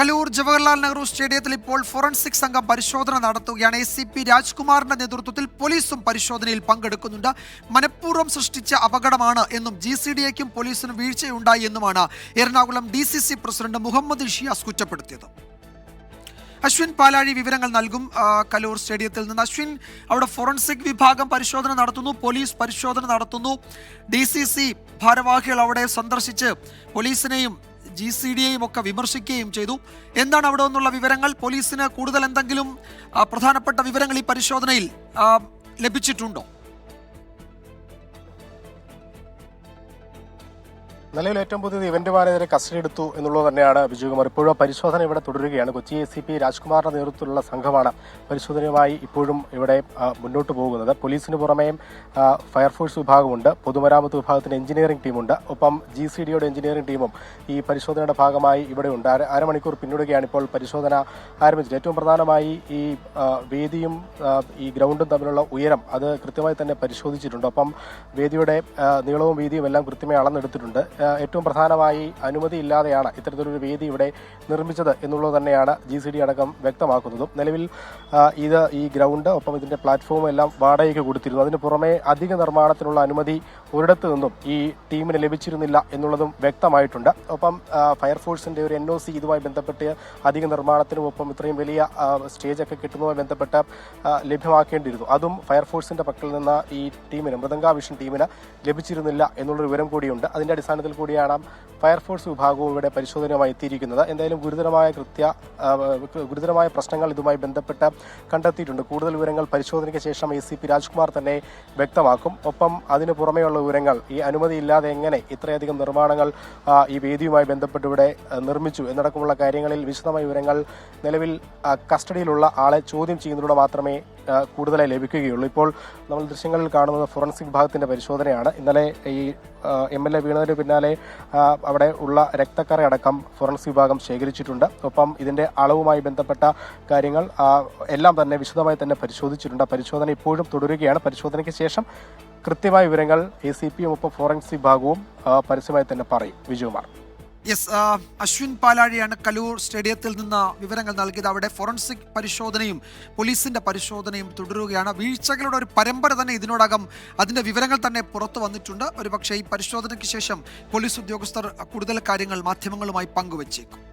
കലൂർ ജവഹർലാൽ നെഹ്റു സ്റ്റേഡിയത്തിൽ ഇപ്പോൾ ഫോറൻസിക് സംഘം പരിശോധന നടത്തുകയാണ്. എ സി പി രാജ്കുമാറിന്റെ നേതൃത്വത്തിൽ പോലീസും പരിശോധനയിൽ പങ്കെടുക്കുന്നുണ്ട്. മനഃപൂർവം സൃഷ്ടിച്ച അപകടമാണ് എന്നും ജി സി ഡി എക്കും പോലീസിനും വീഴ്ചയുണ്ടായി എന്നുമാണ് Ernakulam D C C president Muhammad Shiyas കുറ്റപ്പെടുത്തിയത്. Ashwin പാലാഴി വിവരങ്ങൾ നൽകും കലൂർ സ്റ്റേഡിയത്തിൽ നിന്ന്. അശ്വിൻ അവിടെ ഫോറൻസിക് വിഭാഗം പരിശോധന നടത്തുന്നു പോലീസ് പരിശോധന നടത്തുന്നു. ഡി സി സി ഭാരവാഹികൾ അവിടെ സന്ദർശിച്ച് പോലീസിനെയും ജി സി ഡിയെയും ഒക്കെ വിമർശിക്കുകയും ചെയ്തു. എന്താണ് അവിടെ നിന്നുള്ള വിവരങ്ങൾ? പോലീസിന് കൂടുതൽ എന്തെങ്കിലും പ്രധാനപ്പെട്ട വിവരങ്ങൾ ഈ പരിശോധനയിൽ ലഭിച്ചിട്ടുണ്ടോ? നിലവിൽ ഏറ്റവും പുതിയത് ഇവന്റ് മാനേജറെ കസ്റ്റഡി എടുത്തു എന്നുള്ളത് തന്നെയാണ് വിജയകുമാർ ഇപ്പോഴും പരിശോധന ഇവിടെ തുടരുകയാണ്. കൊച്ചി എ സി പി രാജ്കുമാറിന്റെ നേതൃത്വത്തിലുള്ള സംഘമാണ് പരിശോധനയുമായി ഇപ്പോഴും ഇവിടെ മുന്നോട്ട് പോകുന്നത്. പോലീസിന് പുറമേയും ഫയർഫോഴ്സ് വിഭാഗമുണ്ട്. പൊതുമരാമത്ത് വിഭാഗത്തിന് എഞ്ചിനീയറിംഗ് ടീമുണ്ട്. ഒപ്പം ജി സി ഡിയുടെ എഞ്ചിനീയറിംഗ് ടീമും ഈ പരിശോധനയുടെ ഭാഗമായി ഇവിടെ ഉണ്ട്. അര അരമണിക്കൂർ പിന്നിടുകയാണ് ഇപ്പോൾ പരിശോധന ആരംഭിച്ചത്. ഏറ്റവും പ്രധാനമായി ഈ വേദിയും ഈ ഗ്രൗണ്ടും തമ്മിലുള്ള ഉയരം അത് കൃത്യമായി തന്നെ പരിശോധിച്ചിട്ടുണ്ട്. ഒപ്പം വേദിയുടെ നീളവും വീതിയും എല്ലാം കൃത്യമായി അളന്നെടുത്തിട്ടുണ്ട്. ഏറ്റവും പ്രധാനമായി അനുമതിയില്ലാതെയാണ് ഇത്തരത്തിലൊരു വേദി ഇവിടെ നിർമ്മിച്ചത് എന്നുള്ളത് തന്നെയാണ് ജി സി ഡി അടക്കം വ്യക്തമാക്കുന്നതും. നിലവിൽ ഇത് ഈ ഗ്രൗണ്ട് ഒപ്പം ഇതിന്റെ പ്ലാറ്റ്ഫോം എല്ലാം വാടകയ്ക്ക് കൊടുത്തിരുന്നു. അതിന് പുറമെ അധിക നിർമ്മാണത്തിനുള്ള അനുമതി ഒരിടത്തു നിന്നും ഈ ടീമിന് ലഭിച്ചിരുന്നില്ല എന്നുള്ളതും വ്യക്തമായിട്ടുണ്ട്. ഒപ്പം ഫയർഫോഴ്സിന്റെ ഒരു എൻ ഒ സി ഇതുമായി ബന്ധപ്പെട്ട് അധിക നിർമ്മാണത്തിനും ഒപ്പം ഇത്രയും വലിയ സ്റ്റേജൊക്കെ കിട്ടുന്നതുമായി ബന്ധപ്പെട്ട് ലഭ്യമാക്കേണ്ടിയിരുന്നു. അതും ഫയർഫോഴ്സിന്റെ പക്കൽ നിന്ന് ഈ ടീമിന് മൃദംഗാവിഷൻ ടീമിന് ലഭിച്ചിരുന്നില്ല എന്നുള്ളൊരു വിവരം കൂടിയുണ്ട്. അതിന്റെ അടിസ്ഥാനത്തിൽ കൂടിയാണ് ഫയർഫോഴ്സ് വിഭാഗവും ഇവിടെ പരിശോധനയുമായി എത്തിയിരിക്കുന്നത്. എന്തായാലും ഗുരുതരമായ കൃത്യ ഗുരുതരമായ പ്രശ്നങ്ങൾ ഇതുമായി ബന്ധപ്പെട്ട് കണ്ടെത്തിയിട്ടുണ്ട്. കൂടുതൽ വിവരങ്ങൾ പരിശോധനയ്ക്ക് ശേഷം എ സി പി രാജ്കുമാർ തന്നെ വ്യക്തമാക്കും. ഒപ്പം അതിനു പുറമെയുള്ള വിവരങ്ങൾ ഈ അനുമതിയില്ലാതെ എങ്ങനെ ഇത്രയധികം നിർമ്മാണങ്ങൾ ഈ വേദിയുമായി ബന്ധപ്പെട്ട് ഇവിടെ നിർമ്മിച്ചു എന്നടക്കമുള്ള കാര്യങ്ങളിൽ വിശദമായ വിവരങ്ങൾ നിലവിൽ കസ്റ്റഡിയിലുള്ള ആളെ ചോദ്യം ചെയ്യുന്നതിലൂടെ മാത്രമേ കൂടുതലായി ലഭിക്കുകയുള്ളൂ. ഇപ്പോൾ നമ്മൾ ദൃശ്യങ്ങളിൽ കാണുന്നത് ഫോറൻസിക് വിഭാഗത്തിന്റെ പരിശോധനയാണ്. ഇന്നലെ ഈ എം എൽ എ വീണതിന് പിന്നാലെ അവിടെ ഉള്ള രക്തക്കറ അടക്കം ഫോറൻസിക് വിഭാഗം ശേഖരിച്ചിട്ടുണ്ട്. ഒപ്പം ഇതിന്റെ അളവുമായി ബന്ധപ്പെട്ട കാര്യങ്ങൾ എല്ലാം തന്നെ വിശദമായി തന്നെ പരിശോധിച്ചിട്ടുണ്ട്. പരിശോധന ഇപ്പോഴും തുടരുകയാണ്. പരിശോധനയ്ക്ക് ശേഷം കൃത്യമായ വിവരങ്ങൾ എ സി പിയും ഒപ്പം ഫോറൻസിക് വിഭാഗവും പരസ്യമായി തന്നെ പറയും. വിജയകുമാർ. യെസ് അശ്വിൻ പാലാഴിയാണ് കലൂർ സ്റ്റേഡിയത്തിൽ നിന്ന് വിവരങ്ങൾ നൽകിയത്. അവിടെ ഫോറൻസിക് പരിശോധനയും പോലീസിന്റെ പരിശോധനയും തുടരുകയാണ്. വീഴ്ചകളുടെ ഒരു പരമ്പര തന്നെ ഇതിനോടകം അതിന്റെ വിവരങ്ങൾ തന്നെ പുറത്തു വന്നിട്ടുണ്ട്. ഒരുപക്ഷെ ഈ പരിശോധനയ്ക്ക് ശേഷം പോലീസ് ഉദ്യോഗസ്ഥർ കൂടുതൽ കാര്യങ്ങൾ മാധ്യമങ്ങളുമായി പങ്കുവച്ചേക്കും.